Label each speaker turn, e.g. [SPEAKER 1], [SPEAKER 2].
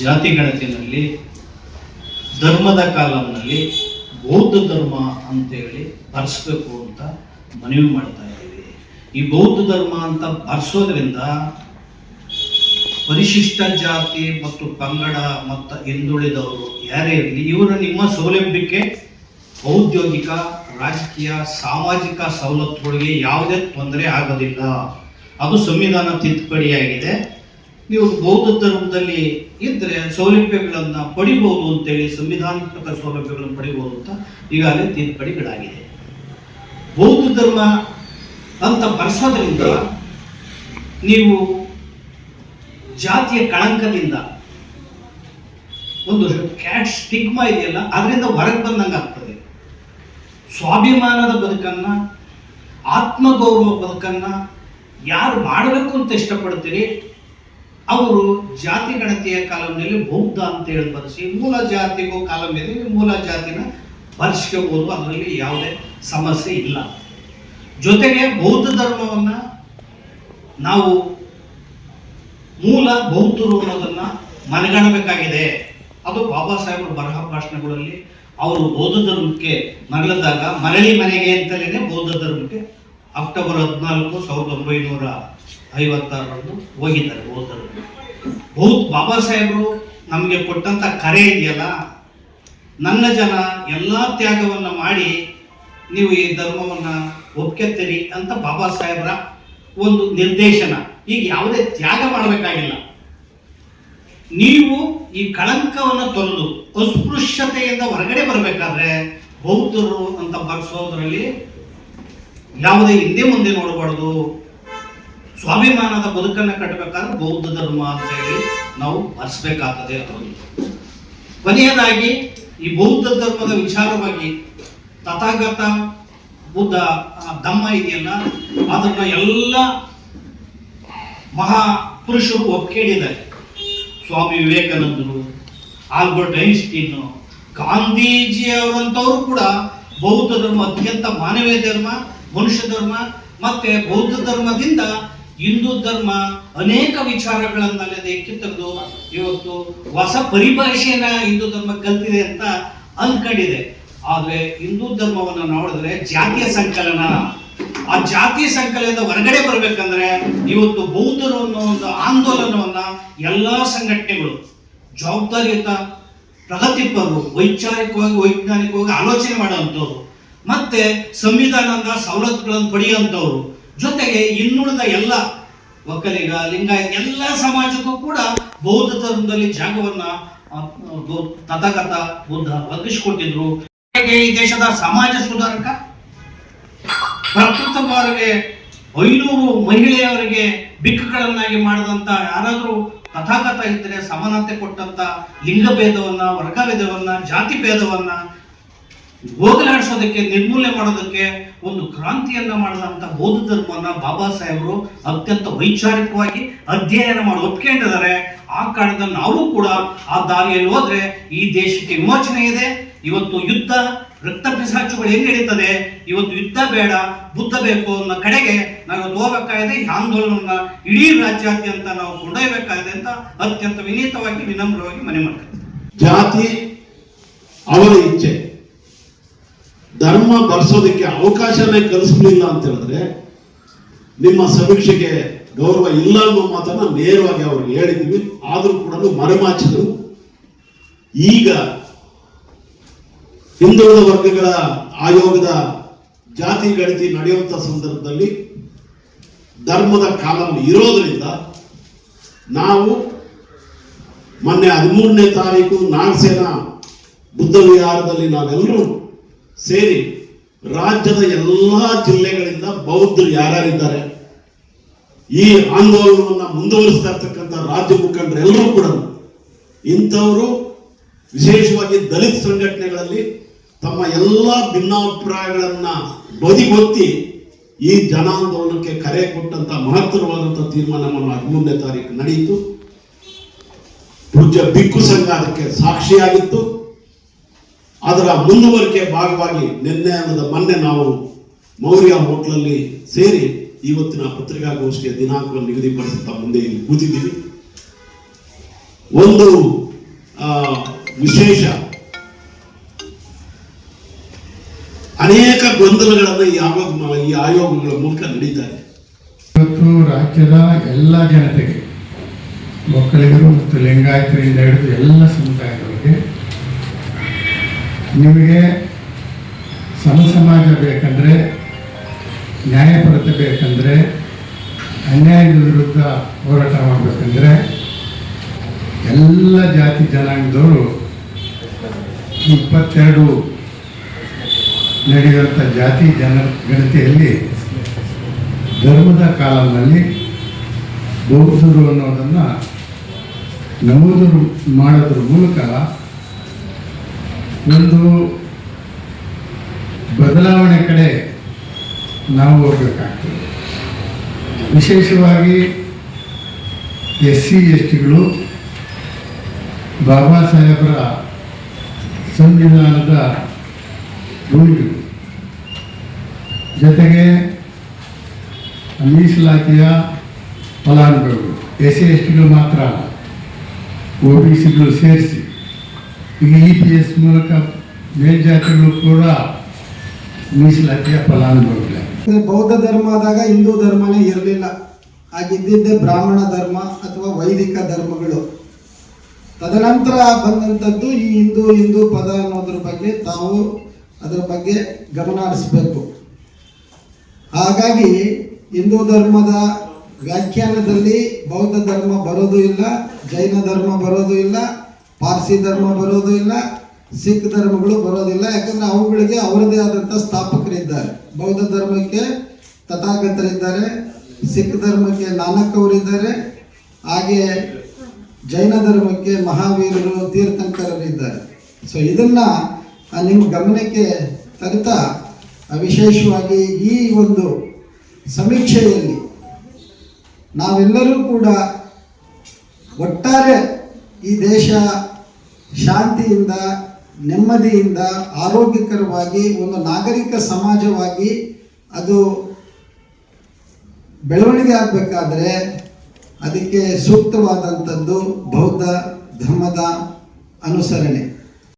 [SPEAKER 1] ಜಾತಿ ಗಣತಿನಲ್ಲಿ, ಧರ್ಮದ ಕಾಲಂನಲ್ಲಿ ಬೌದ್ಧ ಧರ್ಮ ಅಂತೇಳಿ ಬರ್ಸ್ಬೇಕು ಅಂತ ಮನವಿ ಮಾಡ್ತಾ ಇದ್ದೀವಿ. ಈ ಬೌದ್ಧ ಧರ್ಮ ಅಂತ ಬರ್ಸೋದ್ರಿಂದ ಪರಿಶಿಷ್ಟ ಜಾತಿ ಮತ್ತು ಪಂಗಡ ಮತ್ತು ಹಿಂದುಳಿದವರು ಯಾರೇ ಇರಲಿ, ಇವರು ನಿಮ್ಮ ಸೌಲಭ್ಯಕ್ಕೆ ಔದ್ಯೋಗಿಕ, ರಾಜಕೀಯ, ಸಾಮಾಜಿಕ ಸವಲತ್ತುಗಳಿಗೆ ಯಾವುದೇ ತೊಂದರೆ ಆಗೋದಿಲ್ಲ. ಅದು ಸಂವಿಧಾನ ತಿದ್ದುಪಡಿಯಾಗಿದೆ. ನೀವು ಬೌದ್ಧ ಧರ್ಮದಲ್ಲಿ ಇದ್ದರೆ ಸೌಲಭ್ಯಗಳನ್ನ ಪಡಿಬಹುದು ಅಂತೇಳಿ ಸಂವಿಧಾನಾತ್ಮಕ ಸೌಲಭ್ಯಗಳನ್ನು ಪಡಿಬಹುದು ಅಂತ ಈಗಾಗಲೇ ತಿದ್ದುಪಡಿಗಳಾಗಿದೆ ಬೌದ್ಧ ಧರ್ಮ ಅಂತ ಬರ್ಸೋದ್ರಿಂದ ನೀವು ಜಾತಿಯ ಕಳಂಕದಿಂದ ಒಂದು ಕ್ಯಾಟ್ ಸ್ಟಿಗ್ಮಾ ಇದೆಯಲ್ಲ, ಅದರಿಂದ ಹೊರಗೆ ಬಂದಂಗೆ ಆಗ್ತದೆ. ಸ್ವಾಭಿಮಾನದ ಬದುಕನ್ನ, ಆತ್ಮಗೌರವ ಬದುಕನ್ನ ಯಾರು ಮಾಡಬೇಕು ಅಂತ ಇಷ್ಟಪಡ್ತೀರಿ? ಅವರು ಜಾತಿ ಗಣತಿಯ ಕಾಲಂನಲ್ಲಿ ಬೌದ್ಧ ಅಂತ ಹೇಳಿ ಬರೆಸಿ, ಮೂಲ ಜಾತಿಗೂ ಕಾಲಂ ಇದೆ ಮೂಲ ಜಾತಿನ ಬರ್ಸ್ಕೋಬಹುದು ಅದರಲ್ಲಿ ಯಾವುದೇ ಸಮಸ್ಯೆ ಇಲ್ಲ. ಜೊತೆಗೆ ಬೌದ್ಧ ಧರ್ಮವನ್ನ ನಾವು ಮೂಲ ಬೌದ್ಧರು ಅನ್ನೋದನ್ನ ಮನಗಾಣಬೇಕಾಗಿದೆ. ಅದು ಬಾಬಾ ಸಾಹೇಬರ ಬರಹ ಭಾಷಣಗಳಲ್ಲಿ, ಅವರು ಬೌದ್ಧ ಧರ್ಮಕ್ಕೆ ಮರಳಿದಾಗ, ಮರಳಿ ಮನೆಗೆ ಅಂತಲೇ ಬೌದ್ಧ ಧರ್ಮಕ್ಕೆ ಅಕ್ಟೋಬರ್ ಹದಿನಾಲ್ಕು ಸಾವಿರದ ಒಂಬೈನೂರ ಐವತ್ತಾರರಂದು ಹೋಗಿದ್ದಾರೆ ಬೌದ್ಧರು. ಬೌದ್ಧ ಬಾಬಾ ಸಾಹೇಬರು ನಮಗೆ ಕೊಟ್ಟಂತ ಕರೆ ಇದೆಯಲ್ಲ, ನನ್ನ ಜನ ಎಲ್ಲ ತ್ಯಾಗವನ್ನು ಮಾಡಿ ನೀವು ಈ ಧರ್ಮವನ್ನು ಒಪ್ಕೆತ್ತೀರಿ ಅಂತ ಬಾಬಾ ಸಾಹೇಬರ ಒಂದು ನಿರ್ದೇಶನ. ಈಗ ಯಾವುದೇ ತ್ಯಾಗ ಮಾಡಬೇಕಾಗಿಲ್ಲ. ನೀವು ಈ ಕಳಂಕವನ್ನು ತೊರೆದು ಅಸ್ಪೃಶ್ಯತೆಯಿಂದ ಹೊರಗಡೆ ಬರಬೇಕಾದ್ರೆ ಬೌದ್ಧರು ಅಂತ ಬರ್ಸೋದ್ರಲ್ಲಿ ಯಾವುದೇ ಹಿಂದೆ ಮುಂದೆ ನೋಡಬಾರ್ದು. ಸ್ವಾಭಿಮಾನದ ಬದುಕನ್ನು ಕಟ್ಟಬೇಕಾದ್ರೆ ಬೌದ್ಧ ಧರ್ಮ ಅಂತ ಹೇಳಿ ನಾವು ಬರ್ಸ್ಬೇಕಾಗ್ತದೆ ಅನ್ನೋದು. ಕೊನೆಯದಾಗಿ ಈ ಬೌದ್ಧ ಧರ್ಮದ ವಿಚಾರವಾಗಿ ತಥಾಗತ ಬುದ್ಧ ಧಮ್ಮ ಇದೆಯಲ್ಲ, ಅದನ್ನ ಎಲ್ಲ ಮಹಾ ಪುರುಷರು ಸ್ವಾಮಿ ವಿವೇಕಾನಂದರು, ಆಲ್ಬರ್ಟ್ ಐನ್ಸ್ಟೀನ್ ಗಾಂಧೀಜಿ ಅವರಂತವರು ಕೂಡ ಬೌದ್ಧ ಧರ್ಮ ಅತ್ಯಂತ ಮಾನವೀಯ ಧರ್ಮ ಮನುಷ್ಯ ಧರ್ಮ ಮತ್ತೆ ಬೌದ್ಧ ಧರ್ಮದಿಂದ ಹಿಂದೂ ಧರ್ಮ ಅನೇಕ ವಿಚಾರಗಳನ್ನೆಲ್ಲ ಕಿತ್ತದ್ದು ಇವತ್ತು ಹೊಸ ಪರಿಭಾಷೆಯನ್ನ ಹಿಂದೂ ಧರ್ಮ ಕಲ್ತಿದೆ ಅಂತ ಅಂದ್ಕೊಂಡಿದೆ ಆದ್ರೆ ಹಿಂದೂ ಧರ್ಮವನ್ನು ನೋಡಿದ್ರೆ ಜಾತಿಯ ಸಂಕಲನ, ಆ ಜಾತಿ ಸಂಕಲನದ ಹೊರಗಡೆ ಬರ್ಬೇಕಂದ್ರೆ ಇವತ್ತು ಬೌದ್ಧರು ಅನ್ನೋ ಒಂದು ಆಂದೋಲನವನ್ನ ಎಲ್ಲಾ ಸಂಘಟನೆಗಳು, ಜವಾಬ್ದಾರಿಯುತ ಪ್ರಗತಿಪರರು, ವೈಚಾರಿಕವಾಗಿ, ವೈಜ್ಞಾನಿಕವಾಗಿ ಆಲೋಚನೆ ಮಾಡುವಂಥವ್ರು ಮತ್ತೆ ಸಂವಿಧಾನದ ಸವಲತ್ತುಗಳನ್ನು ಪಡೆಯುವಂಥವ್ರು. ಜೊತೆಗೆ ಇನ್ನುಳಿದ ಎಲ್ಲ ಒಕ್ಕಲಿಗ, ಲಿಂಗಾಯತ ಎಲ್ಲ ಸಮಾಜಕ್ಕೂ ಕೂಡ ಬೌದ್ಧ ಧರ್ಮದಲ್ಲಿ ಜಾಗವನ್ನ ತಥಾಗತ ಬುದ್ಧ ಒದಗಿಸಿಕೊಟ್ಟಿದ್ರು. ಈ ದೇಶದ ಸಮಾಜ ಸುಧಾರಕ ಪ್ರಪ್ರಥಮವಾಗಿ ಐನೂರು ಮಹಿಳೆಯರಿಗೆ ಬಿಕ್ಕುಗಳನ್ನಾಗಿ ಮಾಡಿದಂತ ಯಾರಾದರೂ ತಥಾಗತ ಇದ್ರೆ ಸಮಾನತೆ ಕೊಟ್ಟಂತ ಲಿಂಗಭೇದವನ್ನ, ವರ್ಗಭೇದವನ್ನ ಜಾತಿ ಭೇದವನ್ನ ಹೋಗಲಾಡಿಸೋದಕ್ಕೆ ನಿರ್ಮೂಲನೆ ಮಾಡೋದಕ್ಕೆ ಒಂದು ಕ್ರಾಂತಿಯನ್ನ ಮಾಡಿದಂತ ಬೌದ್ಧ ಧರ್ಮವನ್ನ ಬಾಬಾ ಸಾಹೇಬರು ಅತ್ಯಂತ ವೈಚಾರಿಕವಾಗಿ ಅಧ್ಯಯನ ಮಾಡಿ ಒಪ್ಕೊಂಡಿದ್ದಾರೆ. ಆ ಕಾರಣದ ನಾವು ಕೂಡ ಆ ದಾರಿಯಲ್ಲಿ ಹೋದ್ರೆ ಈ ದೇಶಕ್ಕೆ ವಿಮೋಚನೆ ಇದೆ. ಇವತ್ತು ಯುದ್ಧ, ರಕ್ತ ಪಿಸಾಚುಗಳು ಹೆಂಗ್ ನಡೀತದೆ ಇವತ್ತು ಯುದ್ಧ ಬೇಡ, ಬುದ್ಧ ಬೇಕು ಅನ್ನೋ ಕಡೆಗೆ ನಾವು ಹೋಗ್ಬೇಕಾಗಿದೆ. ಈ ಆಂದೋಲನವನ್ನ ಇಡೀ ರಾಜ್ಯಾದ್ಯಂತ ನಾವು ಕೊಂಡೊಯ್ಯಬೇಕಾಗಿದೆ ಅಂತ ಅತ್ಯಂತ ವಿನೀತವಾಗಿ, ವಿನಮ್ರವಾಗಿ ಮನೆ ಮಾಡ್ತೀವಿ
[SPEAKER 2] ಜಾತಿ ಅವರ ಇಚ್ಛೆ. ಧರ್ಮ ಬರ್ಸೋದಕ್ಕೆ ಅವಕಾಶನೇ ಕಲಿಸ್ಲಿಲ್ಲ ಅಂತ ಹೇಳಿದ್ರೆ ನಿಮ್ಮ ಸಮೀಕ್ಷೆಗೆ ಗೌರವ ಇಲ್ಲ ಅನ್ನೋ ಮಾತನ್ನ ನೇರವಾಗಿ ಅವ್ರಿಗೆ ಹೇಳಿದ್ವಿ. ಆದರೂ ಕೂಡ ಮರೆಮಾಚಿದ್ರು. ಈಗ ಹಿಂದುಳಿದ ವರ್ಗಗಳ ಆಯೋಗದ ಜಾತಿ ಗಣತಿ ನಡೆಯುವಂತ ಸಂದರ್ಭದಲ್ಲಿ ಧರ್ಮದ ಕಾಲಂ ಇರೋದ್ರಿಂದ ನಾವು ಮೊನ್ನೆ ಹದಿಮೂರನೇ ತಾರೀಕು ನಾಗಸೇನ ಬುದ್ಧ ವಿಹಾರದಲ್ಲಿ ನಾವೆಲ್ಲರೂ ಸೇರಿ ರಾಜ್ಯದ ಎಲ್ಲಾ ಜಿಲ್ಲೆಗಳಿಂದ ಬೌದ್ಧರು ಯಾರ್ಯಾರಿದ್ದಾರೆ? ಈ ಆಂದೋಲನವನ್ನು ಮುಂದುವರಿಸ್ತಾ ಇರ್ತಕ್ಕಂಥ ರಾಜ್ಯ ಮುಖಂಡರೆಲ್ಲರೂ ಕೂಡ ಇಂಥವರು ವಿಶೇಷವಾಗಿ ದಲಿತ ಸಂಘಟನೆಗಳಲ್ಲಿ ತಮ್ಮ ಎಲ್ಲ ಭಿನ್ನಾಭಿಪ್ರಾಯಗಳನ್ನ ಬದಿಗೊತ್ತಿ ಈ ಜನಾಂದೋಲನಕ್ಕೆ ಕರೆ ಕೊಟ್ಟಂತ ಮಹತ್ತರವಾದಂಥ ತೀರ್ಮಾನವನ್ನು ಹದಿಮೂರನೇ ತಾರೀಕು ನಡೆಯಿತು. ಪೂಜ್ಯ ಬಿಕ್ಕು ಸಂಘ ಅದಕ್ಕೆ ಸಾಕ್ಷಿಯಾಗಿತ್ತು. ಅದರ ಮುಂದುವರಿಕೆ ಭಾಗವಾಗಿ ನಿನ್ನೆ ಅನ್ನದ ಮೊನ್ನೆ ನಾವು ಮೌರ್ಯ ಹೋಟ್ಲಲ್ಲಿ ಸೇರಿ ಇವತ್ತಿನ ಪತ್ರಿಕಾಗೋಷ್ಠಿಯ ದಿನಾಂಕವನ್ನು ನಿಗದಿಪಡಿಸುತ್ತಾ ಮುಂದೆ ಇಲ್ಲಿ ಕೂತಿದ್ದೀವಿ. ಒಂದು ವಿಶೇಷ. ಅನೇಕ ಗೊಂದಲಗಳನ್ನು ಈ ಆಯೋಗ ಈ ಆಯೋಗಗಳ ಮೂಲಕ ನಡೀತಾರೆ.
[SPEAKER 3] ಇವತ್ತು ರಾಜ್ಯದ ಎಲ್ಲ ಜನತೆಗೆ ಒಕ್ಕಲಿಗರು ಮತ್ತು ಲಿಂಗಾಯತರಿಂದ ಹಿಡಿದು ಎಲ್ಲ ಸಮುದಾಯದವರಿಗೆ ನಿಮಗೆ ಸಮ ಸಮಾಜ ಬೇಕಂದ್ರೆ, ನ್ಯಾಯಪರತೆ ಬೇಕಂದರೆ, ಅನ್ಯಾಯದ ವಿರುದ್ಧ ಹೋರಾಟ ಮಾಡಬೇಕಂದ್ರೆ, ಎಲ್ಲ ಜಾತಿ ಜನಾಂಗದವರು ಇಪ್ಪತ್ತೆರಡು ನಡೆಯುವಂಥ ಜಾತಿ ಜನ ಗಣತಿಯಲ್ಲಿ ಧರ್ಮದ ಕಾಲದಲ್ಲಿ ಬೌದ್ಧರು ಅನ್ನೋದನ್ನು ನಮೂದು ಮಾಡೋದ್ರ ಮೂಲಕ ಒಂದು ಬದಲಾವಣೆ ಕಡೆ ನಾವು ಹೋಗ್ಬೇಕಾಗ್ತದೆ. ವಿಶೇಷವಾಗಿ ಎಸ್ ಸಿ ಎಸ್ ಟಿಗಳು ಬಾಬಾ ಸಾಹೇಬರ ಸಂವಿಧಾನದ ಭೂಮಿಗಳು ಜೊತೆಗೆ ಮೀಸಲಾತಿಯ ಫಲಾನುಭವಿಗಳು. ಎಸ್ ಸಿ ಎಸ್ ಟಿಗಳು ಮಾತ್ರ ಅಲ್ಲ, ಒ ಬಿ ಸಿಗಳು ಸೇರಿಸಿ ಈಗ ಇ ಪಿ ಎಸ್ ಮೂಲಕ ಮೇಲ್ಜಾತಿಗಳು ಕೂಡ ಮೀಸಲಾತಿಯ ಫಲಾನುಭವಿಗಳು
[SPEAKER 4] ಬೌದ್ಧ ಧರ್ಮ ಆದಾಗ ಹಿಂದೂ ಧರ್ಮನೇ ಇರಲಿಲ್ಲ. ಆಗಿದ್ದಿದ್ದೇ ಬ್ರಾಹ್ಮಣ ಧರ್ಮ ಅಥವಾ ವೈದಿಕ ಧರ್ಮಗಳು. ತದನಂತರ ಬಂದಂಥದ್ದು ಈ ಹಿಂದೂ ಹಿಂದೂ ಪದ ಅನ್ನೋದ್ರ ಬಗ್ಗೆ ತಾವು ಅದರ ಬಗ್ಗೆ ಗಮನ ಹರಿಸಬೇಕು. ಹಾಗಾಗಿ ಹಿಂದೂ ಧರ್ಮದ ವ್ಯಾಖ್ಯಾನದಲ್ಲಿ ಬೌದ್ಧ ಧರ್ಮ ಬರೋದು ಇಲ್ಲ, ಜೈನ ಧರ್ಮ ಬರೋದು ಇಲ್ಲ ಪಾರ್ಸಿ ಧರ್ಮ ಬರೋದು ಇಲ್ಲ ಸಿಖ್ ಧರ್ಮಗಳು ಬರೋದಿಲ್ಲ ಯಾಕಂದ್ರೆ ಅವುಗಳಿಗೆ ಅವರದೇ ಆದಂಥ ಸ್ಥಾಪಕರಿದ್ದಾರೆ. ಬೌದ್ಧ ಧರ್ಮಕ್ಕೆ ತಥಾಗತರಿದ್ದಾರೆ ಸಿಖ್ ಧರ್ಮಕ್ಕೆ ನಾನಕ್ ಅವರಿದ್ದಾರೆ ಹಾಗೆ ಜೈನ ಧರ್ಮಕ್ಕೆ ಮಹಾವೀರರು ತೀರ್ಥಂಕರರಿದ್ದಾರೆ. ಸೊ ಇದನ್ನ ನಿಮ್ಮ ಗಮನಕ್ಕೆ ತರುತ್ತಾ ಆ, ವಿಶೇಷವಾಗಿ ಈ ಒಂದು ಸಮೀಕ್ಷೆಯಲ್ಲಿ ನಾವೆಲ್ಲರೂ ಕೂಡ ಒಟ್ಟಾರೆ ಈ ದೇಶ ಶಾಂತಿಯಿಂದ ನೆಮ್ಮದಿಯಿಂದ ಆರೋಗ್ಯಕರವಾಗಿ ಒಂದು ನಾಗರಿಕ ಸಮಾಜವಾಗಿ ಅದು ಬೆಳವಣಿಗೆ ಆಗಬೇಕಾದ್ರೆ ಅದಕ್ಕೆ ಸೂಕ್ತವಾದಂಥದ್ದು ಬೌದ್ಧ ಧರ್ಮದ ಅನುಸರಣೆ.